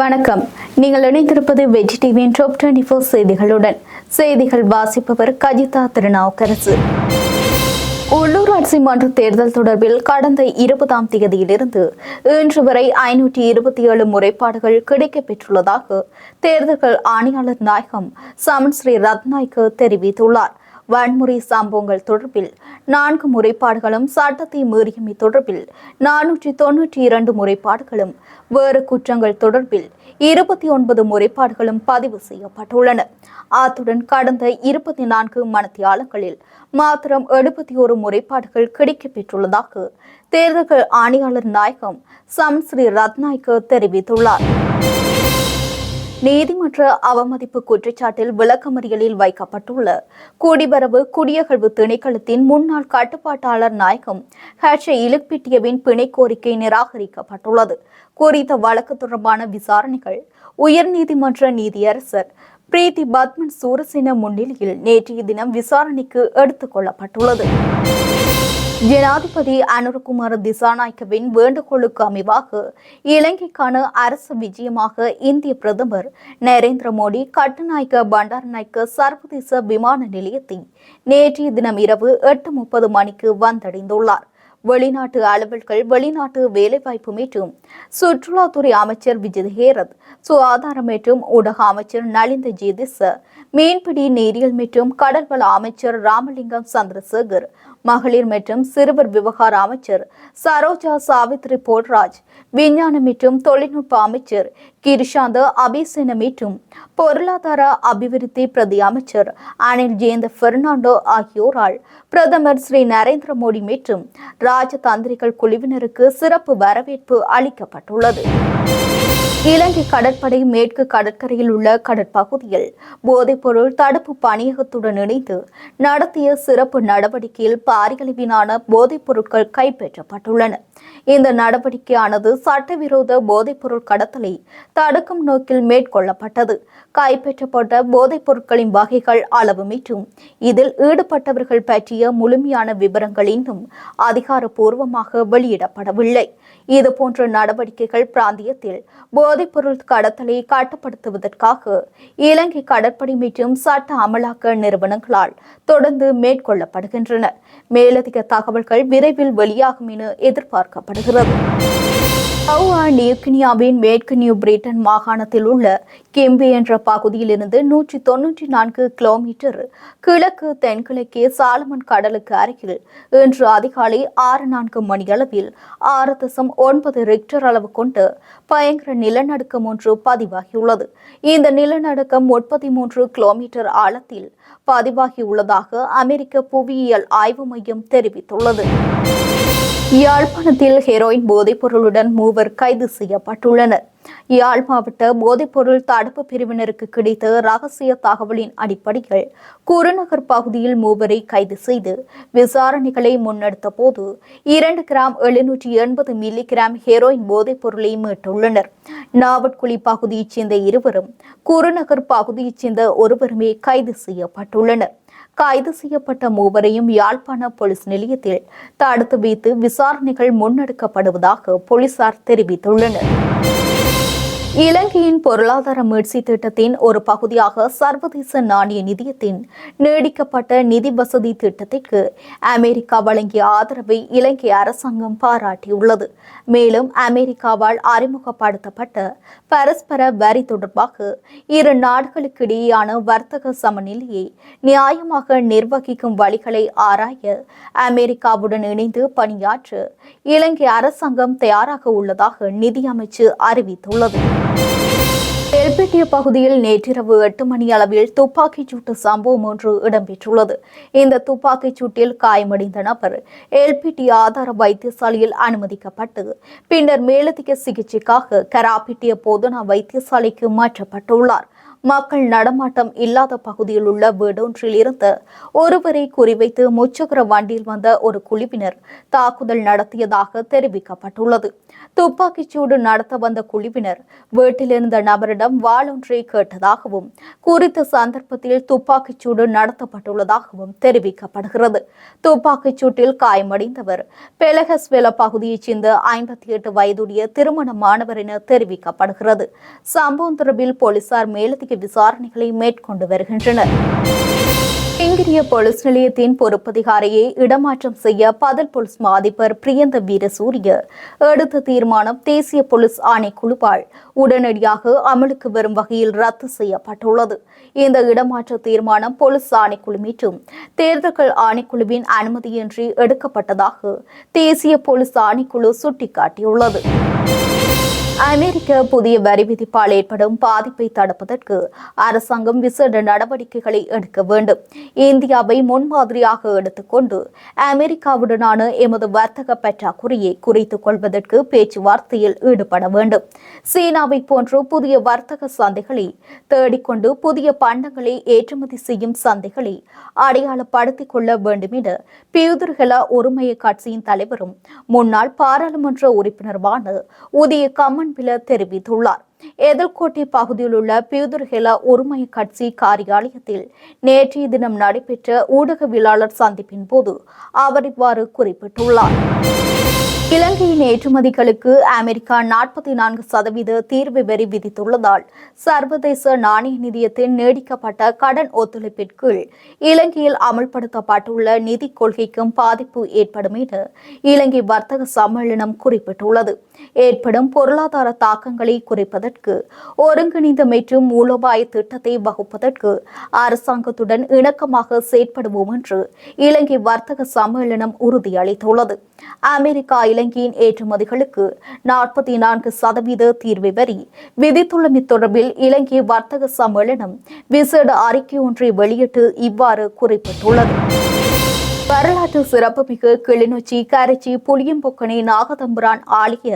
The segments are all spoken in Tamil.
வணக்கம். நீங்கள் இணைந்திருப்பது வெஜி டிவியின் டாப் டுவெண்டி ஃபோர் செய்திகளுடன். செய்திகள் வாசிப்பவர் கஜிதா திருநாவுக்கரசு. உள்ளூராட்சி மன்ற தேர்தல் தொடர்பில் கடந்த இருபதாம் தேதியிலிருந்து இன்று வரை ஐநூற்றி இருபத்தி ஏழு முறைப்பாடுகள் கிடைக்கப்பெற்றுள்ளதாக தேர்தல்கள் ஆணையாளர் நாயகம் சமன் ஸ்ரீ ரத்நாய்க்கு தெரிவித்துள்ளார். வன்முறை சம்பவங்கள் தொடர்பில் நான்கு முறைப்பாடுகளும் சட்டத்தை மீறியமை தொடர்பில் நானூற்றி தொன்னூற்றி இரண்டு முறைப்பாடுகளும் வேறு குற்றங்கள் தொடர்பில் இருபத்தி ஒன்பது முறைப்பாடுகளும் பதிவு செய்யப்பட்டுள்ளன. அத்துடன் கடந்த இருபத்தி நான்கு மணத்தியாலங்களில் மாத்திரம் எழுபத்தி ஒரு முறைப்பாடுகள் கிடைக்கப்பெற்றுள்ளதாக தேர்தல்கள் ஆணையாளர் நாயகம் சம் ஸ்ரீ ரத்நாய்க்கு தெரிவித்துள்ளார். நீதிமன்ற அவமதிப்பு குற்றச்சாட்டில் விளக்கமறியலில் வைக்கப்பட்டுள்ள குடிவரவு குடியகழ்வு திணைக்களத்தின் முன்னாள் கட்டுப்பாட்டாளர் நாயகம் ஹெச் இலுப்பிட்டியவின் பிணை கோரிக்கை நிராகரிக்கப்பட்டுள்ளது. குறித்த வழக்கு தொடர்பான விசாரணைகள் உயர்நீதிமன்ற நீதியரசர் பிரீத்தி பத்மன் சூரசேன முன்னிலையில் நேற்றைய தினம் விசாரணைக்கு எடுத்துக் கொள்ளப்பட்டுள்ளது. ஜனாதிபதி அனுரகுமார் திசாநாயக்கவின் வேண்டுகோளுக்கு அமைவாக இலங்கைக்கான அரசு விஜயமாக இந்திய பிரதமர் நரேந்திர மோடி கட்டுநாயக்க பண்டாரநாயக்க சர்வதேச விமான நிலையத்தை நேற்றைய தினம் இரவு எட்டு முப்பது மணிக்கு வந்தடைந்துள்ளார். வெளிநாட்டு அலுவல்கள் வெளிநாட்டு வேலைவாய்ப்பு மற்றும் சுற்றுலாத்துறை அமைச்சர் விஜய் ஹேரத் சுகாதாரம் மற்றும் ஊடக அமைச்சர் நலிந்த ஜேதிச மீன்பிடி நீரியல் மற்றும் கடல்வள அமைச்சர் ராமலிங்கம் சந்திரசேகர் மகளிர் மற்றும் சிறுவர் விவகார அமைச்சர் சரோஜா சாவித்ரி போட்ராஜ் விஞ்ஞான மற்றும் தொழில்நுட்ப அமைச்சர் கிரிஷாந்த அபிசேன மற்றும் பொருளாதார அபிவிருத்தி பிரதி அமைச்சர் அனில் ஜெயந்த பெர்னாண்டோ ஆகியோரால் பிரதமர் ஸ்ரீ நரேந்திர மோடி மற்றும் ராஜதந்திரிகள் குழுவினருக்கு சிறப்பு வரவேற்பு அளிக்கப்பட்டுள்ளது. இலங்கை கடற்படை மேற்கு கடற்கரையில் உள்ள கடற்பகுதியில் போதைப்பொருள் தடுப்பு பணியகத்துடன் இணைந்து நடத்திய சிறப்பு நடவடிக்கையில் பாரியளவிலான போதைப் பொருட்கள் கைப்பற்றப்பட்டுள்ளன. இந்த நடவடிக்கையானது சட்டவிரோத போதைப்பொருள் கடத்தலை தடுக்கும் நோக்கில் மேற்கொள்ளப்பட்டது. கைப்பற்றப்பட்ட போதைப் பொருட்களின் வகைகள் அளவு மீட்டும். இதில் ஈடுபட்டவர்கள் பற்றிய முழுமையான விவரங்கள் இன்னும் அதிகாரப்பூர்வமாக வெளியிடப்படவில்லை. இதுபோன்ற நடவடிக்கைகள் பிராந்தியத்தில் போதைப்பொருள் கடத்தலை கட்டுப்படுத்துவதற்காக இலங்கை கடற்படை மற்றும் சட்ட அமலாக்க நிறுவனங்களால் தொடர்ந்து மேற்கொள்ளப்படுகின்றன. மேலதிக தகவல்கள் விரைவில் வெளியாகும் என எதிர்பார்க்கப்படுகிறது. பவுவா நியூகினியாவின் மேற்கு நியூ பிரிட்டன் மாகாணத்தில் உள்ள கிம்பி என்ற பகுதியிலிருந்து நூற்றி தொன்னூற்றி நான்கு கிலோமீட்டர் கிழக்கு தென்கிழக்கே சாலமன் கடலுக்கு அருகில் இன்று அதிகாலை ஆறு நான்கு மணியளவில் ஆறு தசம் ஒன்பது ரிக்டர் அளவு கொண்டு பயங்கர நிலநடுக்கம் ஒன்று பதிவாகியுள்ளது. இந்த நிலநடுக்கம் முப்பத்தி மூன்று கிலோமீட்டர் ஆழத்தில் பதிவாகியுள்ளதாக அமெரிக்க புவியியல் ஆய்வு மையம் தெரிவித்துள்ளது. யாழ்ப்பாணத்தில் ஹெரோயின் போதைப்பொருளுடன் மூவர் கைது செய்யப்பட்டுள்ளனர். யாழ் மாவட்ட போதைப்பொருள் தடுப்பு பிரிவினருக்கு கிடைத்த ரகசிய தகவலின் அடிப்படையில் குருநகர் பகுதியில் மூவரை கைது செய்து விசாரணைகளை முன்னெடுத்த போது இரண்டு கிராம் எழுநூற்றி எண்பது மில்லி கிராம் ஹெரோயின் போதைப்பொருளை மீட்டுள்ளது உள்ளனர். நாவட்குழி பகுதியைச் சேர்ந்த இருவரும் குருநகர் பகுதியைச் சேர்ந்த ஒருவருமே கைது செய்யப்பட்டுள்ளனர். கைது செய்யப்பட்ட மூவரையும் யாழ்ப்பாண போலீஸ் நிலையத்தில் தடுத்து வைத்து விசாரணைகள் முன்னெடுக்கப்படுவதாக போலீசார் தெரிவித்துள்ளனர். இலங்கையின் பொருளாதார மீட்சி திட்டத்தின் ஒரு பகுதியாக சர்வதேச நாணய நிதியத்தின் நீடிக்கப்பட்ட நிதி வசதி திட்டத்திற்கு அமெரிக்கா வழங்கிய ஆதரவை இலங்கை அரசாங்கம் பாராட்டியுள்ளது. மேலும் அமெரிக்காவால் அறிமுகப்படுத்தப்பட்ட பரஸ்பர வரி தொடர்பாக இரு நாடுகளுக்கிடையேயான வர்த்தக சமநிலையை நியாயமாக நிர்வகிக்கும் வழிகளை ஆராய அமெரிக்காவுடன் இணைந்து பணியாற்ற இலங்கை அரசாங்கம் தயாராக உள்ளதாக நிதியமைச்சு அறிவித்துள்ளது. எல்பிட்டிய பகுதியில் நேற்றிரவு எட்டு மணி அளவில் துப்பாக்கிச் சூட்டு சம்பவம் ஒன்று இடம்பெற்றுள்ளது. இந்த துப்பாக்கிச் சூட்டில் காயமடைந்த நபர் எல்பிட்டி ஆதார வைத்தியசாலையில் அனுமதிக்கப்பட்டு பின்னர் மேலதிக சிகிச்சைக்காக கராப்பிட்டிய போதனா வைத்தியசாலைக்கு மாற்றப்பட்டுள்ளார். மக்கள் நடமாட்டம் இல்லாத பகுதியில் உள்ள வீடொன்றில் இருந்து ஒருவரை குறிவைத்து முச்சக்கர வண்டியில் வந்த ஒரு குழுவினர் தாக்குதல் நடத்தியதாக தெரிவிக்கப்பட்டுள்ளது. துப்பாக்கிச்சூடு நடத்த வந்த குழுவினர் வீட்டிலிருந்த நபரிடம் வாளொன்றை கேட்டதாகவும் குறித்த சந்தர்ப்பத்தில் துப்பாக்கிச்சூடு நடத்தப்பட்டுள்ளதாகவும் தெரிவிக்கப்படுகிறது. துப்பாக்கிச் சூட்டில் காயமடைந்தவர் பெலகஸ்வெல பகுதியைச் சேர்ந்த ஐம்பத்தி எட்டு வயதுடைய திருமணமானவர் என தெரிவிக்கப்படுகிறது. சம்பவம் தொடர்பில் போலீசார் மேலதிக விசாரணைகளை மேற்கொண்டு வருகின்றனர். கிங்கிரிய போலீஸ் நிலையத்தின் பொறுப்பதிகாரியை இடமாற்றம் செய்ய பதல் போலீஸ் மா அதிபர் பிரியந்த வீரசூரிய எடுத்த தீர்மானம் தேசிய போலீஸ் ஆணைக்குழுவால் உடனடியாக அமலுக்கு வரும் வகையில் ரத்து செய்யப்பட்டுள்ளது. இந்த இடமாற்ற தீர்மானம் போலீஸ் ஆணைக்குழு மீட்டும். தேர்தல்கள் ஆணைக்குழுவின் அனுமதியின்றி எடுக்கப்பட்டதாக தேசிய போலீஸ் ஆணைக்குழு சுட்டிக்காட்டியுள்ளது. அமெரிக்க புதிய வரி விதிப்பால் ஏற்படும் பாதிப்பை தடுப்பதற்கு அரசாங்கம் விசேட நடவடிக்கைகளை எடுக்க வேண்டும். இந்தியாவை முன்மாதிரியாக எடுத்துக்கொண்டு அமெரிக்காவுடனான எமது வர்த்தக பற்றாக்குறையை குறைத்துக் கொள்வதற்கு பேச்சுவார்த்தையில் ஈடுபட வேண்டும். சீனாவை போன்று புதிய வர்த்தக சந்தைகளை தேடிக்கொண்டு புதிய பண்டங்களை ஏற்றுமதி செய்யும் சந்தைகளை அடையாளப்படுத்திக் கொள்ள வேண்டும் என பியூதர்கல ஒருமைய கட்சியின் தலைவரும் முன்னாள் பாராளுமன்ற உறுப்பினருமான உதய கம்மன்பில தெரிவித்துள்ளார். எதல்கோட்டை பகுதியில் உள்ள பியூதர்ஹெல ஒருமை கட்சி காரியாலயத்தில் நேற்றைய தினம் நடைபெற்ற ஊடகவியலாளர் சந்திப்பின் போது அவர் இவ்வாறு குறிப்பிட்டுள்ளார். இலங்கையின் ஏற்றுமதிகளுக்கு அமெரிக்கா நாற்பத்தி நான்கு சதவீத தீர்வு வரி விதித்துள்ளதால் சர்வதேச நாணய நிதியத்தின் நீடிக்கப்பட்ட கடன் ஒத்துழைப்பிற்குள் இலங்கையில் அமல்படுத்தப்பட்டுள்ள நிதி கொள்கைக்கும் பாதிப்பு ஏற்படும் என இலங்கை வர்த்தக சம்மேளனம் குறிப்பிட்டுள்ளது. ஏற்படும் பொருளாதார தாக்கங்களை குறைப்பதற்கு ஒருங்கிணைந்த மற்றும் மூலோபாய திட்டத்தை வகுப்பதற்கு அரசாங்கத்துடன் இணக்கமாக செயற்படுவோம் என்று இலங்கை வர்த்தக சம்மேளனம் உறுதியளித்துள்ளது. அமெரிக்கா இலங்கையின் ஏற்றுமதிகளுக்கு நாற்பத்தி நான்கு சதவீத தீர்வு வரி விதித்துள்ளமை தொடர்பில் இலங்கை வர்த்தக சம்மேளனம் விசேட அறிக்கை ஒன்றை வெளியிட்டு இவ்வாறு குறிப்பிட்டுள்ளது. வரலாற்று சிறப்புமிகு கிளிநொச்சி கரைச்சி புளியம்பொக்கனை நாகதம்புரான் ஆலய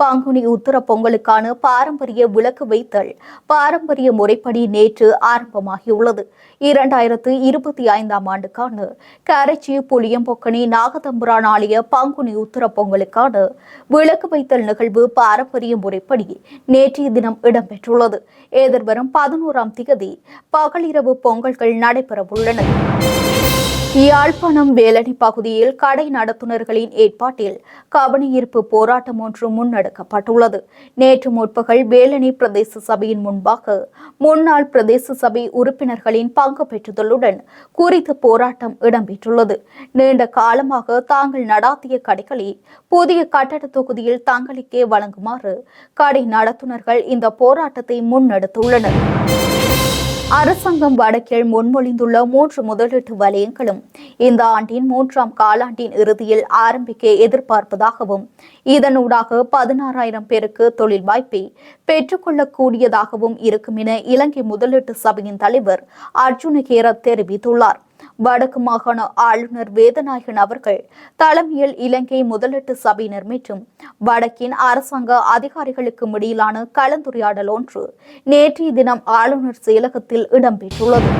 பாங்குனி உத்தர பொங்கலுக்கான பாரம்பரிய விளக்கு வைத்தல் பாரம்பரிய முறைப்படி நேற்று ஆரம்பமாகியுள்ளது. இரண்டாயிரத்து இருபத்தி ஐந்தாம் ஆண்டுக்கான கரைச்சி புளியம்பொக்கனை நாகதம்புரான் ஆலய பாங்குனி உத்தர பொங்கலுக்கான விளக்கு வைத்தல் நிகழ்வு பாரம்பரிய முறைப்படி நேற்றைய தினம் இடம்பெற்றுள்ளது. எதிர்வரும் பதினோராம் திகதி பகலிரவு பொங்கல்கள் நடைபெறவுள்ளன. யாழ்ப்பாணம் வேலணி பகுதியில் கடை நடத்துனர்களின் ஏற்பாட்டில் கவனஈர்ப்பு போராட்டம் ஒன்று முன்னெடுக்கப்பட்டுள்ளது. நேற்று முற்பகல் வேலணி பிரதேச சபையின் முன்பாக முன்னாள் பிரதேச சபை உறுப்பினர்களின் பங்கு பெற்றுதலுடன் குறித்த போராட்டம் இடம்பெற்றுள்ளது. நீண்ட காலமாக தாங்கள் நடாத்திய கடைகளை புதிய கட்டட தொகுதியில் தங்களுக்கே வழங்குமாறு கடை நடத்துனர்கள் இந்த போராட்டத்தை முன்னெடுத்துள்ளனர். அரசாங்கம் வடக்கில் முன்மொழிந்துள்ள மூன்று முதலீட்டு வலயங்களும் இந்த ஆண்டின் மூன்றாம் காலாண்டின் இறுதியில் ஆரம்பிக்க எதிர்பார்ப்பதாகவும் இதனூடாக பதினாறாயிரம் பேருக்கு தொழில் வாய்ப்பை பெற்றுக்கொள்ளக்கூடியதாகவும் இருக்கும் என இலங்கை முதலீட்டு சபையின் தலைவர் அர்ஜுன கேரத் தெரிவித்துள்ளார். வடக்கு மாகாண ஆளுநர் வேதநாயகன் அவர்கள் தலைமையில் இலங்கை முதலீட்டு சபையினர் மற்றும் வடக்கின் அரசாங்க அதிகாரிகளுக்கும் இடையிலான கலந்துரையாடல் ஒன்று நேற்றைய தினம் ஆளுநர் செயலகத்தில் இடம்பெற்றுள்ளது.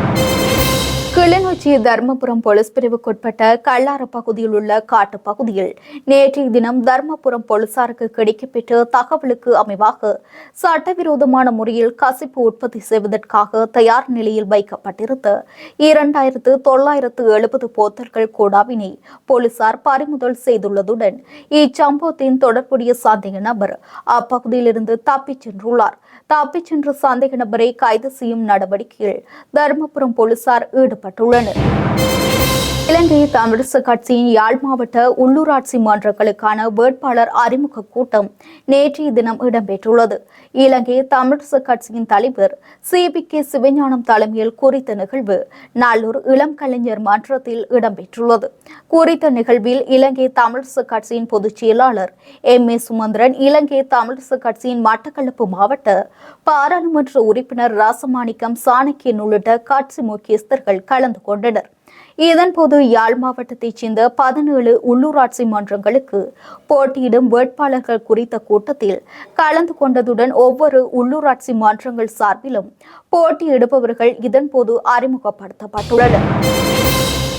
கிளிநொச்சி தர்மபுரம் போலீஸ் பிரிவுக்குட்பட்ட கல்லார பகுதியில் உள்ள காட்டு பகுதியில் நேற்றைய தினம் தர்மபுரம் போலீசாருக்கு கிடைக்கப்பெற்ற தகவலுக்கு அமைவாக சட்டவிரோதமான முறையில் கசிப்பு உற்பத்தி செய்வதற்காக தயார் நிலையில் வைக்கப்பட்டிருந்த இரண்டாயிரத்து தொள்ளாயிரத்து எழுபது போத்தல்கள் கூடாவினை போலீசார் பறிமுதல் செய்துள்ளதுடன் இச்சம்பவத்தின் தொடர்புடைய சந்தேக நபர் அப்பகுதியிலிருந்து தப்பிச் சென்றுள்ளார். தப்பிச் சென்ற சந்தேக நபரை கைது செய்யும் நடவடிக்கையில் தர்மபுரம் போலீசார் I learn it. இலங்கை தமிழிசு கட்சியின் யாழ் மாவட்ட உள்ளூராட்சி மன்றங்களுக்கான வேட்பாளர் அறிமுக கூட்டம் நேற்றைய தினம் இடம்பெற்றுள்ளது. இலங்கை தமிழிசு கட்சியின் தலைவர் சி. பி. கே. சிவஞானம் தலைமையில் குறித்த நிகழ்வு நல்லூர் இளம் கலைஞர் மன்றத்தில் இடம்பெற்றுள்ளது. குறித்த நிகழ்வில் இலங்கை தமிழிசு கட்சியின் பொதுச் செயலாளர் எம். ஏ. சுமந்திரன் இலங்கை தமிழிசு கட்சியின் மட்டக்களப்பு மாவட்ட பாராளுமன்ற உறுப்பினர் ராசமாணிக்கம் சாணக்கியன் உள்ளிட்ட கட்சி முக்கியஸ்தர்கள் கலந்து கொண்டனர். இதன்போது யாழ் மாவட்டத்தைச் சேர்ந்த பதினேழு உள்ளூராட்சி மன்றங்களுக்கு போட்டியிடும் வேட்பாளர்கள் குறித்த கூட்டத்தில் கலந்து கொண்டதுடன் ஒவ்வொரு உள்ளூராட்சி மன்றங்கள் சார்பிலும் போட்டியிடுபவர்கள் இதன்போது அறிமுகப்படுத்தப்பட்டுள்ளனர்.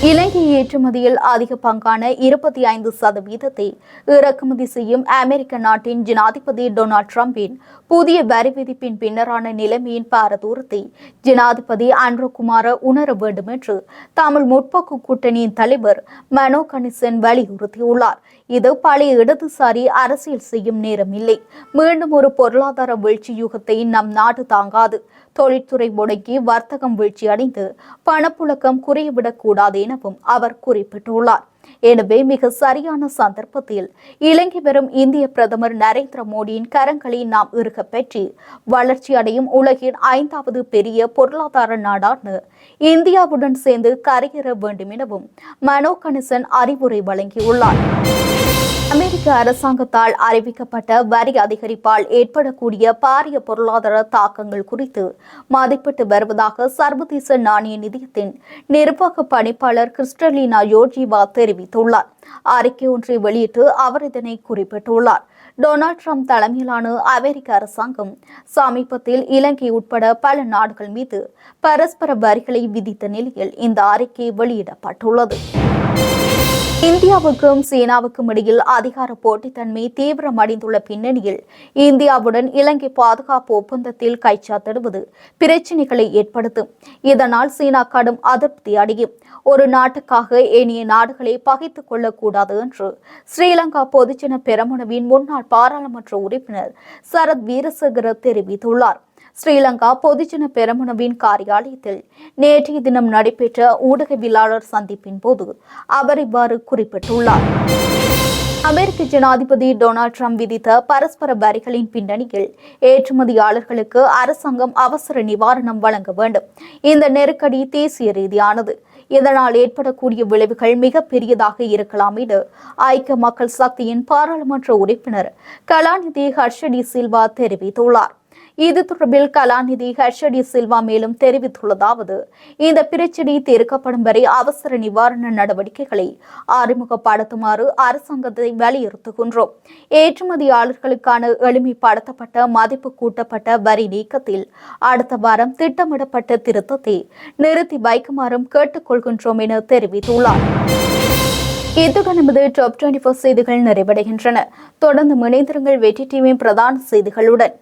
இலங்கை ஏற்றுமதியில் அதிக பங்கான இருபத்தி ஐந்து சதவீதத்தை இறக்குமதி செய்யும் அமெரிக்க நாட்டின் ஜனாதிபதி டொனால்ட் ட்ரம்பின் புதிய வரி விதிப்பின் பின்னரான நிலைமையின் பாரதூரத்தை ஜனாதிபதி அன்ரகுமார உணர வேண்டும் என்று தமிழ் முற்போக்கு கூட்டணியின் தலைவர் மனோ கணிசன் வலியுறுத்தியுள்ளார். இது பழைய இடதுசாரி அரசியல் செய்யும் நேரமில்லை. மீண்டும் ஒரு பொருளாதார வீழ்ச்சி யுகத்தை நம் நாடு தாங்காது. தொழில்துறை முடங்கி வர்த்தகம் வீழ்ச்சி அடைந்து பணப்புழக்கம் குறையவிடக்கூடாது எனவும் அவர் குறிப்பிட்டுள்ளார். எனவே மிக சரியான சந்தர்ப்பத்தில் இலங்கை வரும் இந்திய பிரதமர் நரேந்திர மோடியின் கரங்களை நாம் இறுக பெற்றி வளர்ச்சி அடையும் உலகின் ஐந்தாவது பெரிய பொருளாதார நாடான இந்தியாவுடன் சேர்ந்து கரையேற வேண்டும் எனவும் மனோ கணிசன் அறிவுரை வழங்கியுள்ளார். அமெரிக்க அரசாங்கத்தால் அறிவிக்கப்பட்ட வரி அதிகரிப்பால் ஏற்படக்கூடிய பாரிய பொருளாதார தாக்கங்கள் குறித்து மதிப்பிட்டு வருவதாக சர்வதேச நாணய நிதியத்தின் நிர்வாக பணிப்பாளர் கிறிஸ்டலினா யோஜிவா தெரிவித்துள்ளார். அறிக்கை ஒன்றை வெளியிட்டு அவர் இதனை குறிப்பிட்டுள்ளார். டொனால்ட் ட்ரம்ப் தலைமையிலான அமெரிக்க அரசாங்கம் சமீபத்தில் இலங்கை உட்பட பல நாடுகள் மீது பரஸ்பர வரிகளை விதித்த நிலையில் இந்த அறிக்கை வெளியிடப்பட்டுள்ளது. இந்தியாவுக்கும் சீனாவுக்கும் இடையில் அதிகார போட்டித்தன்மை தீவிரமடைந்துள்ள பின்னணியில் இந்தியாவுடன் இலங்கை பாதுகாப்பு ஒப்பந்தத்தில் கைச்சாத்திடுவது பிரச்சினைகளை ஏற்படுத்தும். இதனால் சீனா கடும் அதிருப்தி அடையும். ஒரு நாட்டுக்காக ஏனைய நாடுகளை பகைத்துக் கொள்ளக்கூடாது என்று ஸ்ரீலங்கா பொதுஜன பெரமுனவின் முன்னாள் பாராளுமன்ற உறுப்பினர் சரத் வீரசேகர தெரிவித்துள்ளார். ஸ்ரீலங்கா பொதுஜன பெரமுனவின் காரியாலயத்தில் நேற்றைய தினம் நடைபெற்ற ஊடகவியலாளர் சந்திப்பின் போது அவர் இவ்வாறு குறிப்பிட்டுள்ளார். அமெரிக்க ஜனாதிபதி டொனால்ட் ட்ரம்ப் விதித்த பரஸ்பர வரிகளின் பின்னணியில் ஏற்றுமதியாளர்களுக்கு அரசாங்கம் அவசர நிவாரணம் வழங்க வேண்டும். இந்த நெருக்கடி தேசிய ரீதியானது. இதனால் ஏற்படக்கூடிய விளைவுகள் மிக பெரியதாக இருக்கலாம் என ஐக்கிய மக்கள் சக்தியின் பாராளுமன்ற உறுப்பினர் கலாநிதி ஹர்ஷடி சில்வா தெரிவித்துள்ளார். இது தொடர்பில் கலாநிதி ஹர்ஷடி சில்வா மேலும் தெரிவித்துள்ளதாவது இந்த பிரச்சினை தீர்க்கப்படும் வரை அவசர நிவாரண நடவடிக்கைகளை அறிமுகப்படுத்துமாறு அரசாங்கத்தை வலியுறுத்துகின்றோம். ஏற்றுமதியாளர்களுக்கான எளிமைப்படுத்தப்பட்ட மதிப்பு கூட்டப்பட்ட வரி நீக்கத்தில் அடுத்த வாரம் திட்டமிடப்பட்ட திருத்தத்தை நிறுத்தி வைக்குமாறும் கேட்டுக்கொள்கின்றோம் என தெரிவித்துள்ளார். இத்துடன் நமது டாப் டுவெண்டி செய்திகள் நிறைவடைகின்றன. தொடர்ந்து இணைந்திருங்கள் வெற்றி டிவியின் பிரதான செய்திகளுடன்.